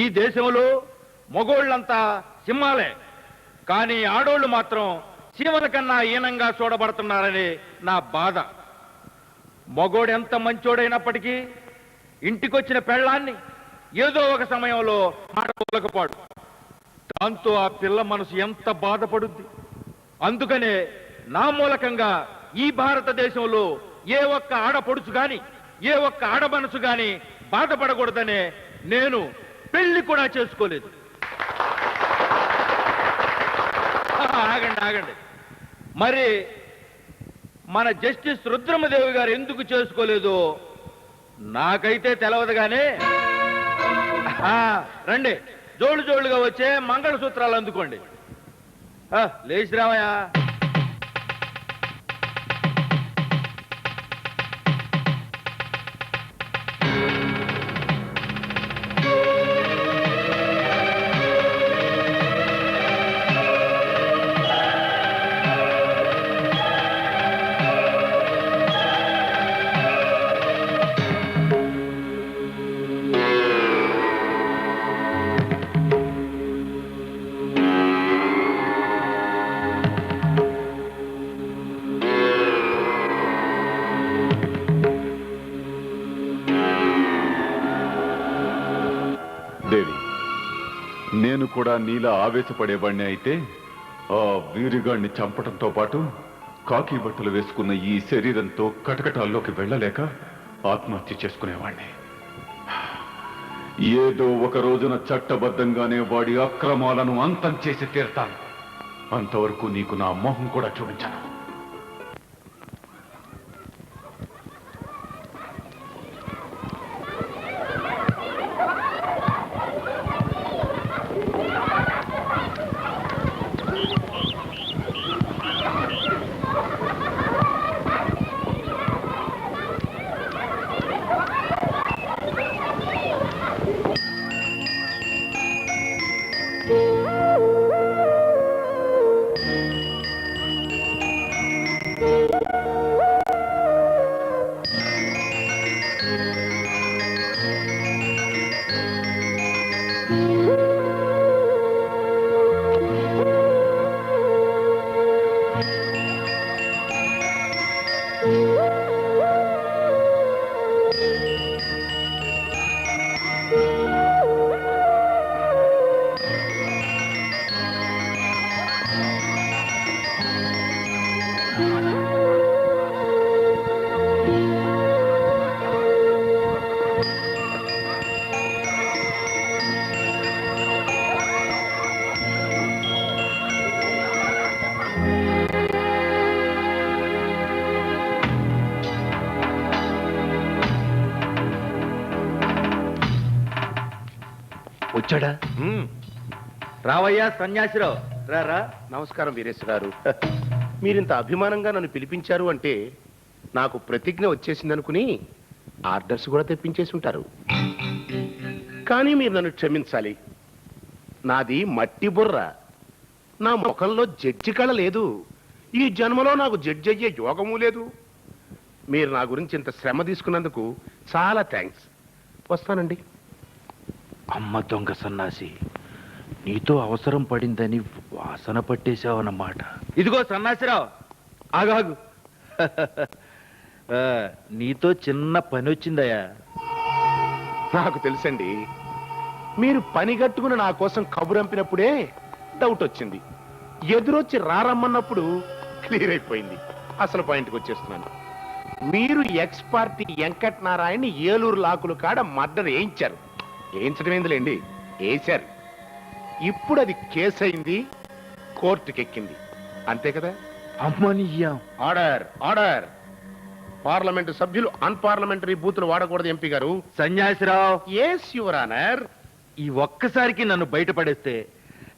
ఈ దేశంలో మగోళ్ళంతా సింహాలే. కానీ ఆడోళ్ళు మాత్రం సీమల కన్నా హీనంగా చూడబడుతున్నారని నా బాధ. మగోడు ఎంత మంచోడైనప్పటికీ ఇంటికొచ్చిన పెళ్ళాన్ని ఏదో ఒక సమయంలో ఆడలేకపోడు దాంతో ఆ పిల్ల మనసు ఎంత బాధపడుద్ది. అందుకనే నా మూలకంగా ఈ భారతదేశంలో ఏ ఒక్క ఆడపడుచు కానీ ఏ ఒక్క ఆడ మనసు బాధపడకూడదనే నేను పెళ్ళి కూడా చేసుకోలేదు. ఆగండి ఆగండి. మరి మన జస్టిస్ రుద్రమదేవి గారు ఎందుకు చేసుకోలేదో? నాకైతే తెలవదు గానే రండి. జోడు జోళ్ళుగా వచ్చే మంగళసూత్రాలు అందుకోండి. ఆ, లేచి రావయ్యా. నీలా ఆవేశపడేవాడిని అయితే ఆ వీరిగాడిని చంపటంతో పాటు కాకి బట్టలు వేసుకున్న ఈ శరీరంతో కటకటాల్లోకి వెళ్ళలేక ఆత్మహత్య చేసుకునేవాణ్ణి. ఏదో ఒక రోజున చట్టబద్ధంగానే వాడి అక్రమాలను అంతం చేసి తీరతాను. అంతవరకు నీకు నా మొహం కూడా చూపించాను. వచ్చాడా? రావయ్యా సన్యాసిరావు. రారా నమస్కారం వీరేశ్వర గారు. మీరింత అభిమానంగా నన్ను పిలిపించారు అంటే నాకు ప్రతిజ్ఞ వచ్చేసిందనుకుని ఆర్డర్స్ కూడా తెప్పించేసి ఉంటారు. కానీ మీరు నన్ను క్షమించాలి. నాది మట్టి బుర్ర. నా ముఖంలో జడ్జి కళ లేదు. ఈ జన్మలో నాకు జడ్జి అయ్యే యోగము లేదు. మీరు నా గురించి ఇంత శ్రమ తీసుకున్నందుకు చాలా థ్యాంక్స్. వస్తానండి. అమ్మ దొంగ సన్నాసి నీతో అవసరం పడిందని వాసన పట్టేశావన్నమాట. ఇదిగో సన్నాసిరావు ఆగాగు నీతో చిన్న పని వచ్చిందయ్యా. నాకు తెలుసండి మీరు పని కట్టుకుని నా కోసం కబురంపినప్పుడే డౌట్ వచ్చింది. ఎదురొచ్చి రారమ్మన్నప్పుడు క్లియర్ అయిపోయింది. అసలు పాయింట్కి వచ్చేస్తున్నాను. మీరు ఎక్స్ పార్టీ వెంకట్ నారాయణ ఏలూరు లాకులు కాడ మర్డర్ వేయించారు. వేయించడం ఏందిలేండి వేశారు ఇప్పుడు అది కేసు అయింది కోర్టుకి ఎక్కింది అంతే కదా? అమ్మనియ్యాం. Order order. పార్లమెంటు సభ్యులు అన్పార్లమెంటరీ బూతులు వాడకూడదు ఎంపీ గారు. సన్యాసిరావు. ఎస్ యువర్ ఆనర్ ఈ ఒక్కసారికి నన్ను బయటపడేస్తే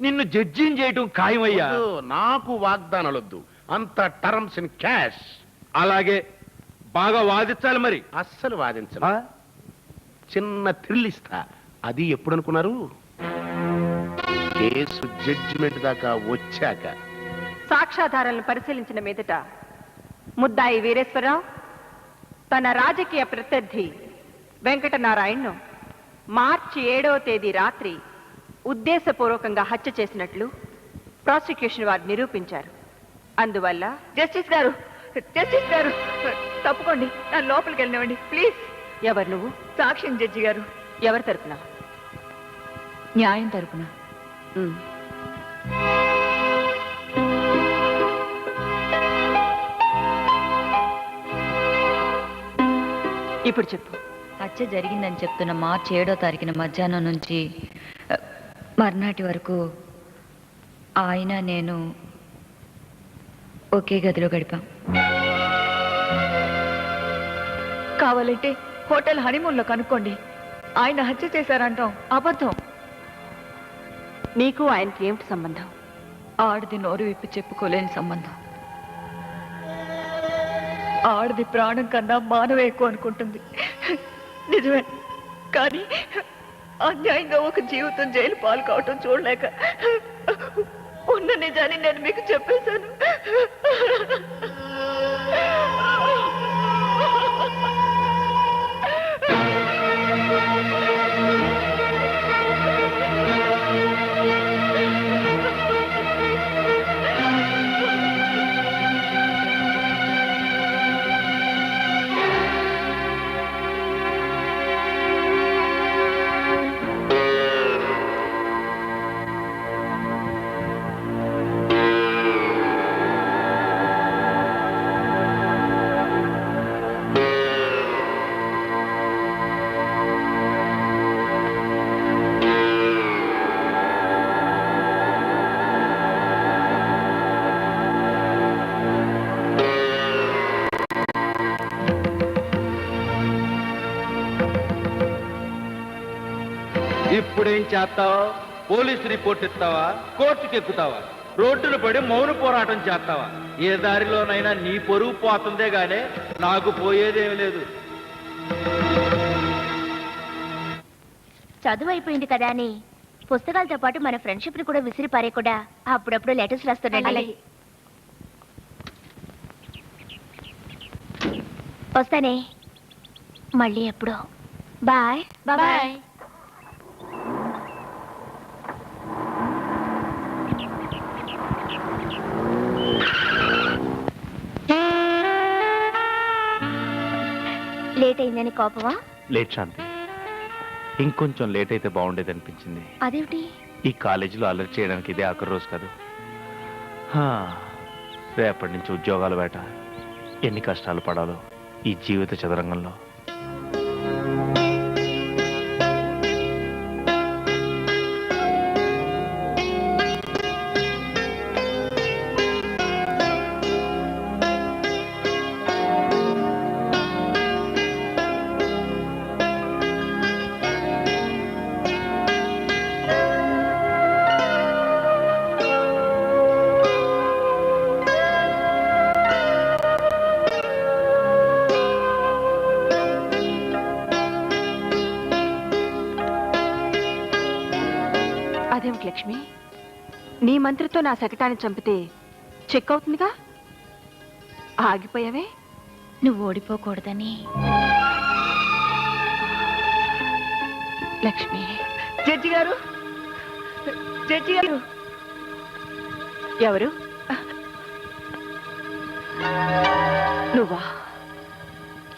నిన్ను జడ్జిని చేయటం ఖాయమయ్యా. వద్దు, నాకు వాగ్దానాలొద్దు. అంత టర్మ్స్ ఇన్ క్యాష్. అలాగే బాగా వాదించాలి మరి. అస్సలు వాదించను? చిన్న థ్రిల్ ఇస్తా. అది ఎప్పుడు అనుకున్నారు కేసు జడ్జిమెంట్ దాకా వచ్చాక. సాక్ష్యాధారాలను పరిశీలించిన మీదట ముద్దాయి వీరేశ్వరరావు తన రాజకీయ ప్రత్యర్థి వెంకటనారాయణను మార్చి ఏడవ తేదీ రాత్రి ఉద్దేశపూర్వకంగా హత్య చేసినట్లు ప్రాసిక్యూషన్ వారు నిరూపించారు. అందువల్ల జస్టిస్ గారు జస్టిస్ గారు తప్పుకోండి నా లోపలికి వెళ్ళనివ్వండి ప్లీజ్. ఎవరు నువ్వు? సాక్ష్యం జడ్జి గారు. ఎవరు తరపున? న్యాయం తరపున. ఇప్పుడు చెప్పు. హత్య జరిగిందని చెప్తున్న మార్చి ఏడో తారీఖున మధ్యాహ్నం నుంచి మర్నాటి వరకు ఆయన నేను ఒకే గదిలో గడిపాం. కావాలంటే హోటల్ హనీమూన్లో కనుక్కోండి. ఆయన హత్య చేశారంటాం. అబద్ధం. నీకు ఆయనకి ఏమిటి సంబంధం? ఆడది నోరు విప్పి చెప్పుకోలేని సంబంధం. ఆడది ప్రాణం కన్నా మానవ ఎక్కువ అనుకుంటుంది. నిజమే. కానీ అన్యాయంగా ఒక జీవితం జైలు పాలు కావటం చూడలేక ఉన్న నిజాన్ని నేను మీకు చెప్పేశాను. ఇప్పుడేం చేస్తావా? పోలీస్ రిపోర్ట్ ఇస్తావా? కోర్టుకి ఎక్కుతావా? రోడ్డును పడి మౌన పోరాటం చేస్తావా? ఏ దారిలోనైనా నీ పొరుగు పోతుందే గానే నాకు పోయేదేమి లేదు. చదువు అయిపోయింది కదా అని. పుస్తకాలతో పాటు మన ఫ్రెండ్షిప్ని కూడా విసిరి పారేయకుండా అప్పుడప్పుడు లెటర్స్ అలాగే. వస్తానే. మళ్ళీ ఎప్పుడో. బాయ్. బాయ్. లేట్ అయిందని కోపమా? లేట్ శాంతి. ఇంకొంచెం లేట్ అయితే బాగుండేది అనిపించింది అదేమిటి? ఈ కాలేజీలో అలర్ట్ చేయడానికి ఇదే ఆఖరి రోజు కాదు. హా, రేపటి నుంచి ఉద్యోగాల వేట. ఎన్ని కష్టాలు పడాలో ఈ జీవిత చదరంగంలో. అదేమిటి లక్ష్మి? నీ మంత్రితో నా శకటాన్ని చంపితే చెక్ అవుతుందిగా? ఆగిపోయావే? నువ్వు ఓడిపోకూడదని. లక్ష్మి. జడ్జి గారు! జడ్జి గారు! ఎవరు? నువ్వా?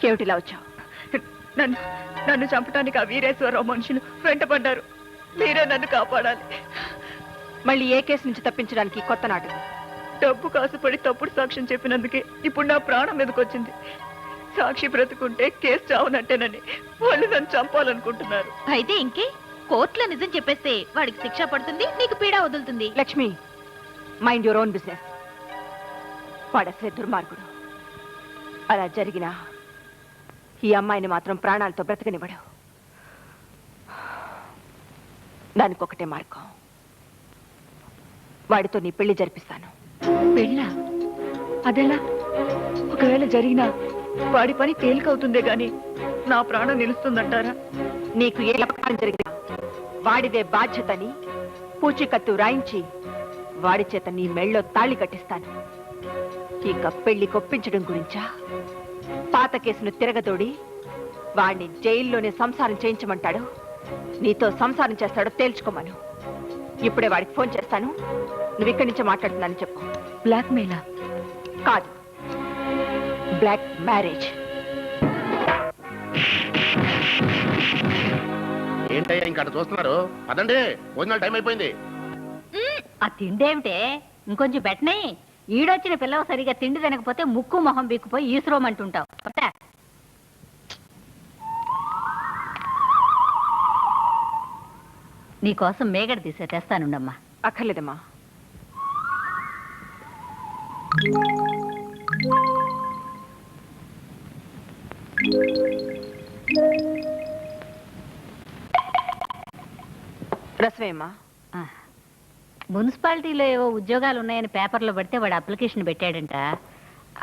ఏమిటిలా వచ్చావు? నన్ను నన్ను చంపడానికి ఆ వీరేశ్వరరావు మనుషులు వెంటపడ్డారు. మీరే నన్ను కాపాడాలి. మళ్ళీ ఏ కేసు నుంచి తప్పించడానికి కొత్త నాటకం? డబ్బు కాసుపడి తప్పుడు సాక్ష్యం చెప్పినందుకే ఇప్పుడు నా ప్రాణం మీదకొచ్చింది. సాక్షి బ్రతుకుంటే కేసు చావునట్టేనని వాళ్ళు నన్ను చంపాలనుకుంటున్నారు. అయితే ఇంకే కోర్టులో నిజం చెప్పేస్తే వాడికి శిక్ష పడుతుంది నీకు పీడ వదులుతుంది. Lakshmi mind your own business వాడసలే దుర్మార్గుడు. అలా జరిగినా ఈ అమ్మాయిని మాత్రం ప్రాణాలతో బ్రతకనివ్వడు. దానికి ఒకటే మార్గం. వాడితో నీ పెళ్ళి జరిపిస్తాను. పెళ్ళా? అదెలా? ఒకవేళ జరిగినా వాడి పని తేలికవుతుందే గాని నా ప్రాణం నిలుస్తుందంటారా? నీకు ఏ అపకారం జరిగినా వాడిదే బాధ్యతని పూచికత్తు రాయించి వాడి చేత నీ మెళ్ళో తాళి కట్టిస్తాను. ఇక పెళ్ళి కొప్పించడం గురించా? పాత కేసును తిరగదోడి వాడిని జైల్లోనే సంసారం చేయించమంటాడు? నీతో సంసారం చేస్తాడో తేల్చుకోమను. ఇప్పుడే వాడికి ఫోన్ చేస్తాను. నువ్వు ఇక్కడి నుంచే మాట్లాడుతున్నానని చెప్పు. బ్లాక్ మెయిలా కాదు. బ్లాక్ మ్యారేజ్ ఏంటయ్యా ఇంకా అటు చూస్తున్నారు? పదండి భోజనాలు టైం అయిపోయింది. ఆ తిండేమిటే? ఇంకొంచెం పెట్టనే ఈడొచ్చిన పిల్లవ సరిగా తిండి తినకపోతే ముక్కు మొహం బీక్కుపోయి ఈసురోమంటుంటావు. నీకోసం మేగడ తీసే తెస్తానుండమ్మా అక్కర్లేదమ్మా రసమేమ్మా. మున్సిపాలిటీలో ఏవో ఉద్యోగాలు ఉన్నాయని పేపర్లో పడితే వాడు అప్లికేషన్ పెట్టాడంట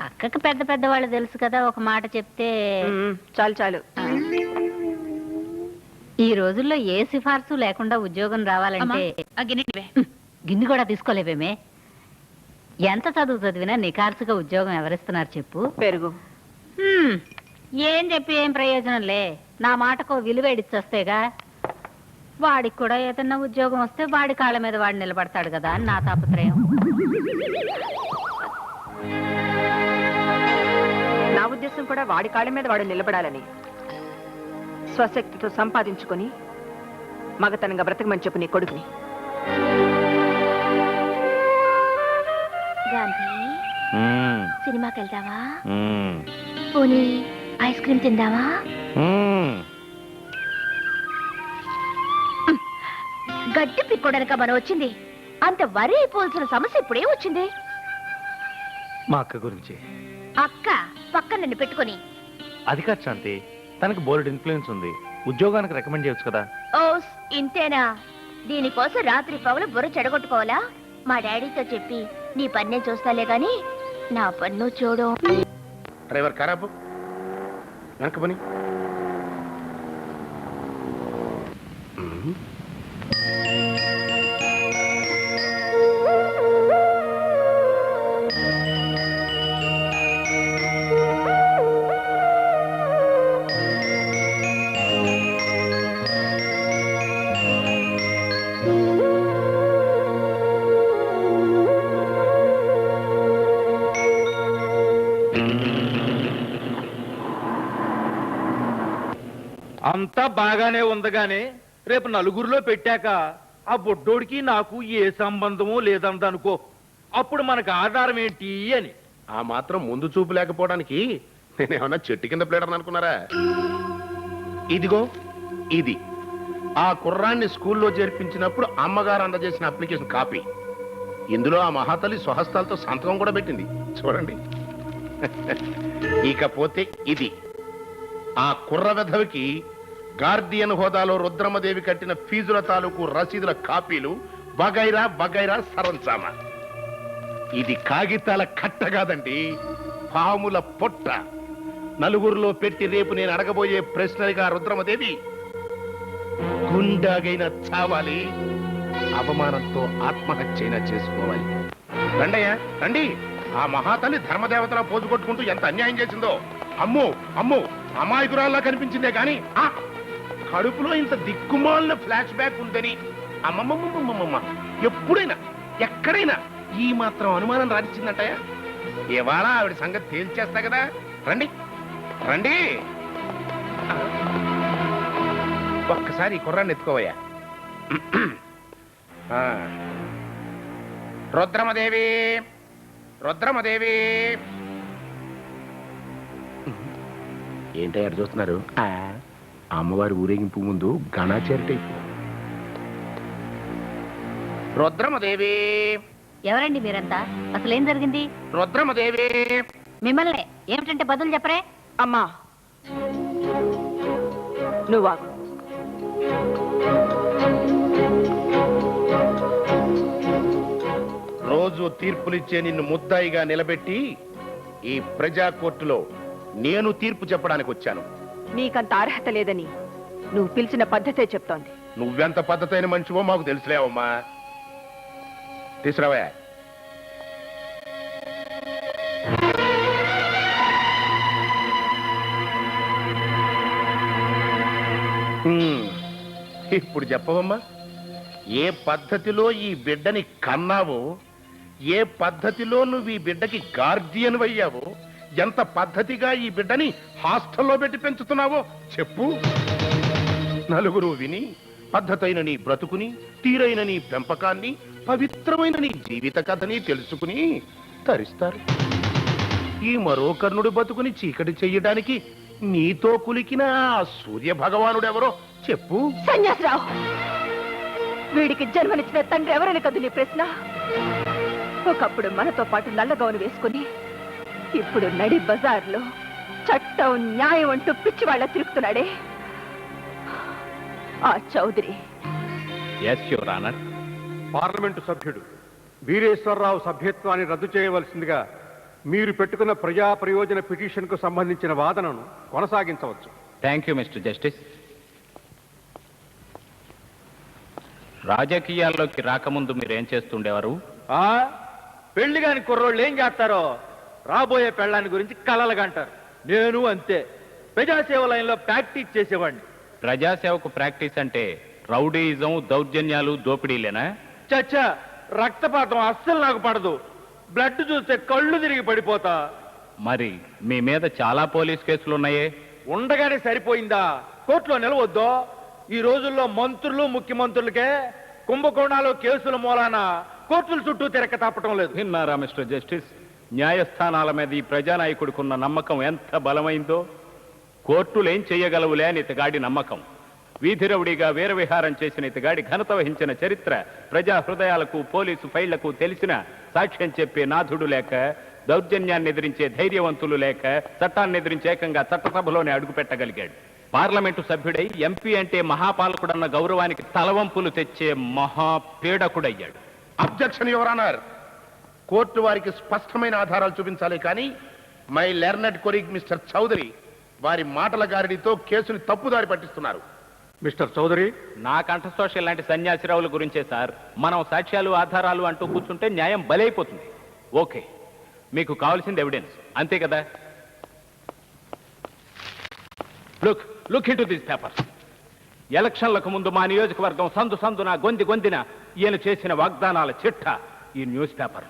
అక్కకి పెద్ద పెద్ద వాళ్ళు తెలుసు కదా ఒక మాట చెప్తే చాలు చాలు. ఈ రోజుల్లో ఏ సిఫార్సు లేకుండా ఉద్యోగం రావాలంటే గిన్నె కూడా తీసుకోలేవేమే? ఎంత చదువు చదివినా నికార్సుగా ఉద్యోగం ఎవరిస్తున్నారు చెప్పు? పెరుగు. ఏం చెప్పి ఏం ప్రయోజనంలే నా మాటకు విలువేడిచ్చొస్తేగా వాడికి కూడా ఏదన్నా ఉద్యోగం వస్తే వాడి కాళ్ళ మీద వాడు నిలబడతాడు కదా అని నా తాపత్రయం. నా ఉద్దేశం కూడా వాడి కాళ్ళ మీద వాడు నిలబడాలని. స్వశక్తితో సంపాదించుకొని మగతనంగా బ్రతకమని చెప్పు నీ కొడుకుని. గాంధీ సినిమాకి వెళ్దామా మ్మ్, పోనీ ఐస్ క్రీమ్ మ్మ్. గడ్డి పిక్కోడనక మనం వచ్చింది? అంత వరి అయిపోవాల్సిన సమస్య ఇప్పుడే వచ్చింది. మా అక్క గురించి. అక్క పక్కన నన్ను పెట్టుకొని. అది కాదు శాంతి. తనకు బోల్డ్ ఇన్ఫ్లుయెన్స్ ఉంది. ఉద్యోగానికి రికమెండ్ చేయొచ్చు కదా? ఓస్ ఇంతేనా? దీనికోసం రాత్రి పగలు బుర్ర చెడగొట్టుకోవాలా? మా డాడీతో చెప్పి నీ పన్నే చూస్తాలే గాని నా పన్ను చూడు. డ్రైవర్ ఖరాబు వెనక పని. అంతా బాగానే ఉంది రేపు నలుగురిలో పెట్టాక ఆ బొడ్డోడికి నాకు ఏ సంబంధమూ లేదందనుకో అప్పుడు మనకు ఆధారం ఏంటి అని. ఆ మాత్రం ముందు చూపు లేకపోవడానికి నేనేమన్నా చెట్టు కింద ప్లేడర్ అనుకున్నారా? ఇదిగో ఇది. ఆ కుర్రాన్ని స్కూల్లో చేర్పించినప్పుడు అమ్మగారు అందజేసిన అప్లికేషన్ కాపీ. ఇందులో ఆ మహాతల్లి స్వహస్తాలతో సంతకం కూడా పెట్టింది. చూడండి. ఇకపోతే ఇది. ఆ కుర్ర వెధవికి గార్డియన్ హోదాలో రుద్రమదేవి కట్టిన ఫీజుల తాలూకు రసీదుల కాపీలు బగైరా బగైరా సరంచామా ఇది కాగితాల కట్ట కాదండి పాముల పొట్ట. నలుగురిలో పెట్టి రేపు నేను అడగబోయే ప్రశ్నలుగా రుద్రమదేవి. గుండాగైన చావాలి అవమానంతో ఆత్మహత్యైనా చేసుకోవాలి. రండయ్యా రండి. ఆ మహాతల్లి ధర్మదేవతలా పోజు కొట్టుకుంటూ ఎంత అన్యాయం చేసిందో. అమ్మో అమ్మో అమాయకురాల్లా కనిపించిందే కానీ కడుపులో ఇంత దిక్కుమాలిన ఫ్లాష్ బ్యాక్ ఉందని అమ్మమ్మమ్మమ్మమ్మ ఎప్పుడైనా ఎక్కడైనా ఈ మాత్రం అనుమానం రానిచ్చిందంటయా? ఇవాళ ఆవిడ సంగతి తేల్చేస్తా కదా. రండి రండి. ఒక్కసారి ఈ కుర్రాన్ని ఎత్తుకోవయ్యా. రుద్రమదేవి రుద్రమదేవి. ఏంటయ్యారు చూస్తున్నారు? అమ్మవారి ఊరేగింపు ముందు గణాచారి టైపు. రుద్రమదేవి. ఎవరండి మీరంతా? అసలు ఏం జరిగింది? రుద్రమదేవి. మిమ్మల్ని ఏమిటంటే బదులు చెప్పరే? అమ్మా. నువ్వాగు రోజు తీర్పులిచ్చే నిన్ను ముద్దాయిగా నిలబెట్టి ఈ ప్రజా కోర్టులో నేను తీర్పు చెప్పడానికి వచ్చాను నీకంత అర్హత లేదని నువ్వు పిలిచిన పద్ధతే చెప్తోంది. నువ్వెంత పద్ధతైన మనిషివో మాకు తెలుసులేవమ్మా. తీసురావా ఇప్పుడు చెప్పవమ్మా. ఏ పద్ధతిలో ఈ బిడ్డని కన్నావో ఏ పద్ధతిలో నువ్వు ఈ బిడ్డకి గార్జియన్ అయ్యావో ఎంత పద్ధతిగా ఈ బిడ్డని హాస్టల్లో పెట్టి పెంచుతున్నావో చెప్పు. నలుగురు విని పద్ధతైన నీ బ్రతుకుని తీరైన నీ పెంపకాన్ని పవిత్రమైన నీ జీవిత కథని తెలుసుకుని తరిస్తారు. ఈ మరో కర్ణుడి బతుకుని చీకటి చెయ్యడానికి నీతో కులికిన సూర్య భగవానుడెవరో చెప్పు. సన్యాసరావు వీడికి జన్మనిచ్చిన తండ్రి ఎవరని కదు నీ ప్రశ్న? ఒకప్పుడు మనతో పాటు నల్లగౌను వేసుకుని ఇప్పుడు నడి బజార్లో చట్టం న్యాయం అంటూ పిచ్చి వాళ్ళ తిరుగుతున్నాడే. ఆ Chowdary. Yes your honour parliament సభ్యుడు వీరేశ్వరరావు సభ్యత్వాన్ని రద్దు చేయవలసిందిగా మీరు పెట్టుకున్న ప్రజా ప్రయోజన పిటిషన్కు సంబంధించిన వాదనను కొనసాగించవచ్చు. థ్యాంక్ యూ మిస్టర్ జస్టిస్ రాజకీయాల్లోకి రాకముందు మీరు ఏం చేస్తుండేవారు? ఆ? పెళ్ళి కాని కుర్రోళ్ళు ఏం చేస్తారో? రాబోయే పెళ్ళాన్ని గురించి కలలుగంటారు నేను అంతే. ప్రజాసేవ లైన్లో ప్రాక్టీస్ చేసేవాడిని. ప్రజాసేవకు ప్రాక్టీస్ అంటే రౌడీయిజం దౌర్జన్యాలు దోపిడీలేనా? చచ్చా రక్తపాతం అస్సలు నాకు పడదు. బ్లడ్ చూస్తే కళ్ళు తిరిగి పడిపోతా. మరి మీ మీద చాలా పోలీస్ కేసులు ఉన్నాయే ఉండగానే సరిపోయిందా? కోర్టులో నిలవద్దో ఈ రోజుల్లో మంత్రులు ముఖ్యమంత్రులకే కుంభకోణాలు కేసుల మూలాన కోర్టుల చుట్టూ తిరగ తప్పటం లేదు. విన్నారా మిస్టర్ జస్టిస్? న్యాయస్థానాల మీద ఈ ప్రజానాయకుడికున్న నమ్మకం ఎంత బలమైందో కోర్టులేం చేయగలవులే అని ఇతగాడి నమ్మకం. వీధి రౌడీగా వీరవిహారం చేసిన ఇతగాడి ఘనత వహించిన చరిత్ర ప్రజా హృదయాలకు పోలీసు ఫైళ్ళకు తెలిసిన సాక్ష్యం చెప్పే నాథుడు లేక దౌర్జన్యాన్ని ఎదిరించే ధైర్యవంతులు లేక చట్టాన్ని ఎదిరించే ఏకంగా చట్టసభలోనే అడుగుపెట్టగలిగాడు పార్లమెంటు సభ్యుడై ఎంపీ అంటే మహాపాలకుడన్న గౌరవానికి తలవంపులు తెచ్చే మహాపీడకుడయ్యాడు. అబ్జెక్షన్ యువరానర్ కోర్టు వారికి స్పష్టమైన ఆధారాలు చూపించాలి కానీ my learned colleague mister Chowdary వారి మాటల గారిడితో కేసుని తప్పుదారి పట్టిస్తున్నారు. మిస్టర్ చౌదరి? నా కంఠశోష లాంటి సన్యాసిరావుల గురించే సార్. మనం సాక్ష్యాలు ఆధారాలు అంటూ కూర్చుంటే న్యాయం బలైపోతుంది. ఓకే. మీకు కావాల్సింది ఎవిడెన్స్ అంతే కదా? Look look into this paper ఎలక్షన్లకు ముందు మా నియోజకవర్గం సందు సందున గొంది గొందిన ఈయన చేసిన వాగ్దానాల చిట్ట. ఈ న్యూస్ పేపర్.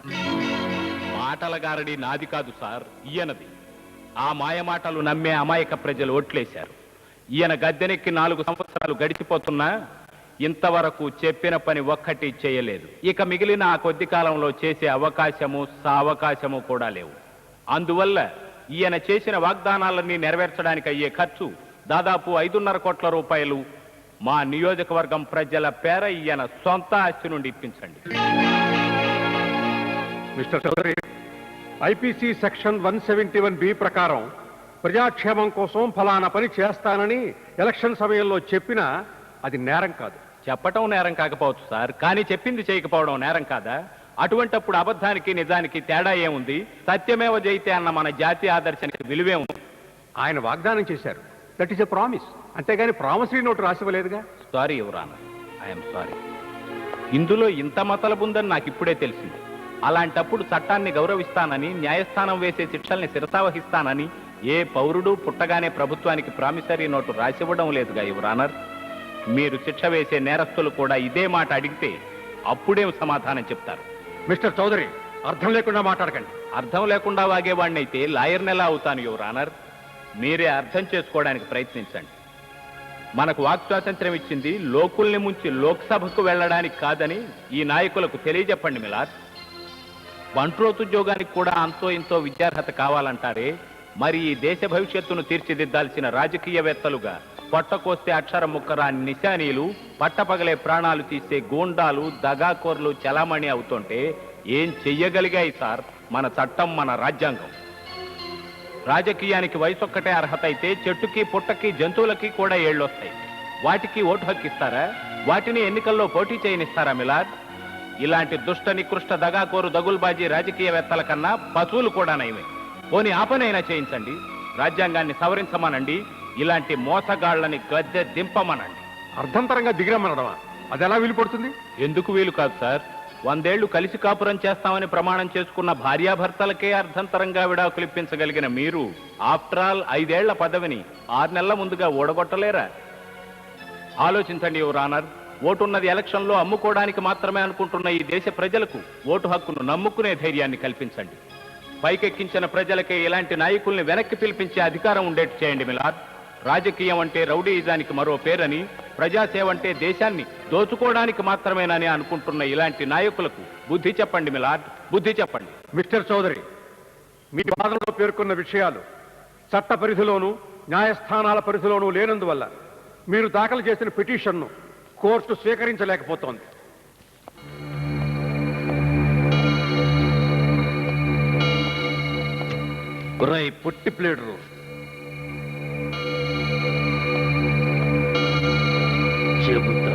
మాటల గారడి నాది కాదు సార్ ఈయనది. ఆ మాయమాటలు నమ్మే అమాయక ప్రజలు ఓట్లేశారు. ఈయన గద్దెనెక్కి నాలుగు సంవత్సరాలు గడిచిపోతున్నా ఇంతవరకు చెప్పిన పని ఒక్కటి చేయలేదు. ఇక మిగిలిన ఆ కొద్ది కాలంలో చేసే అవకాశము సావకాశము కూడా లేవు. అందువల్ల ఈయన చేసిన వాగ్దానాలన్నీ నెరవేర్చడానికి అయ్యే ఖర్చు దాదాపు ఐదున్నర కోట్ల రూపాయలు మా నియోజకవర్గం ప్రజల పేర ఈయన సొంత ఆస్తి నుండి ఇప్పించండి. Mister Chowdary. IPC section one seventy one B ప్రకారం ప్రజాక్షేమం కోసం ఫలానా పని చేస్తానని ఎలక్షన్ సమయంలో చెప్పినా అది నేరం కాదు. చెప్పటం నేరం కాకపోవచ్చు సార్ కానీ చెప్పింది చేయకపోవడం నేరం కాదా? అటువంటప్పుడు అబద్ధానికి నిజానికి తేడా ఏముంది? సత్యమేవ జయితే అన్న మన జాతీయ ఆదర్శానికి విలువే ఉంది. ఆయన వాగ్దానం చేశారు. దట్ ఈస్ ఎ ప్రామిస్ అంతేగాని promissory note రాసివ్వలేదుగా? Sorry your honour I'm sorry ఇందులో ఇంత మతలబుందని నాకు ఇప్పుడే తెలిసింది. అలాంటప్పుడు చట్టాన్ని గౌరవిస్తానని న్యాయస్థానం వేసే శిక్షల్ని శిరసావహిస్తానని ఏ పౌరుడు పుట్టగానే ప్రభుత్వానికి ప్రామిసరీ నోటు రాసివ్వడం లేదుగా యువరానర్ మీరు శిక్ష వేసే నేరస్తులు కూడా ఇదే మాట అడిగితే అప్పుడేం సమాధానం చెప్తారు? మిస్టర్ చౌదరి అర్థం లేకుండా మాట్లాడకండి. అర్థం లేకుండా వాగేవాడినైతే లాయర్ని ఎలా అవుతాను యువరానర్ మీరే అర్థం చేసుకోవడానికి ప్రయత్నించండి. మనకు వాక్ స్వాతంత్ర్యం ఇచ్చింది లోకుల్ని ముంచి లోక్సభకు వెళ్ళడానికి కాదని ఈ నాయకులకు తెలియజెప్పండి మిలాద్ బంట్రోతుద్యోగానికి కూడా అంతో ఇంతో విద్యార్హత కావాలంటారే? మరి ఈ దేశ భవిష్యత్తును తీర్చిదిద్దాల్సిన రాజకీయవేత్తలుగా పొట్టకోస్తే అక్షరం ముక్కరా నిశానీలు పట్టపగలే ప్రాణాలు తీసే గూండాలు దగాకోర్లు చలామణి అవుతుంటే ఏం చెయ్యగలిగాయి సార్ మన చట్టం మన రాజ్యాంగం? రాజకీయానికి వయసు ఒక్కటే అర్హత అయితే చెట్టుకి పుట్టకి జంతువులకి కూడా ఏళ్ళొస్తాయి. వాటికి ఓటు హక్కు ఇస్తారా వాటిని ఎన్నికల్లో పోటీ చేయనిస్తారా మిలాద్ ఇలాంటి దుష్ట నికృష్ట దగాకోరు దగుల్బాజీ రాజకీయవేత్తల కన్నా పశువులు కూడా నయమే. పోనీ ఆపనైనా చేయించండి. రాజ్యాంగాన్ని సవరించమనండి. ఇలాంటి మోసగాళ్ళని గద్దె దింపమనండి. అర్థంతరంగా దిగిరమ్మనడమా? అది ఎలా వీలుపడుతుంది ఎందుకు వీలు కాదు సార్. వందేళ్ళు కలిసి కాపురం చేస్తామని ప్రమాణం చేసుకున్న భార్యాభర్తలకే అర్ధంతరంగా విడాకులు ఇప్పించగలిగిన మీరు ఆఫ్టర్ ఆల్ ఐదేళ్ళ పదవిని ఆరు నెలల ముందుగా ఓడగొట్టలేరా ఆలోచించండి యువర్ ఆనర్. ఓటున్నది ఎలక్షన్లో అమ్ముకోవడానికి మాత్రమే అనుకుంటున్న ఈ దేశ ప్రజలకు ఓటు హక్కును నమ్ముకునే ధైర్యాన్ని కల్పించండి. పైకెక్కించిన ప్రజలకే ఇలాంటి నాయకుల్ని వెనక్కి పిలిపించే అధికారం ఉండేట్టు చేయండి మిలాద్. రాజకీయం అంటే రౌడీయిజానికి మరో పేరని ప్రజాసేవ అంటే దేశాన్ని దోచుకోవడానికి మాత్రమేనని అనుకుంటున్న ఇలాంటి నాయకులకు బుద్ధి చెప్పండి మిలాద్ బుద్ధి చెప్పండి. మిస్టర్ చౌదరి మీ వాదనలో పేర్కొన్న విషయాలు చట్ట పరిధిలోనూ న్యాయస్థానాల పరిధిలోనూ లేనందువల్ల మీరు దాఖలు చేసిన పిటిషన్ను కోర్టు స్వీకరించలేకపోతోంది. రై పుట్టి ప్లేడరు. చెబుతా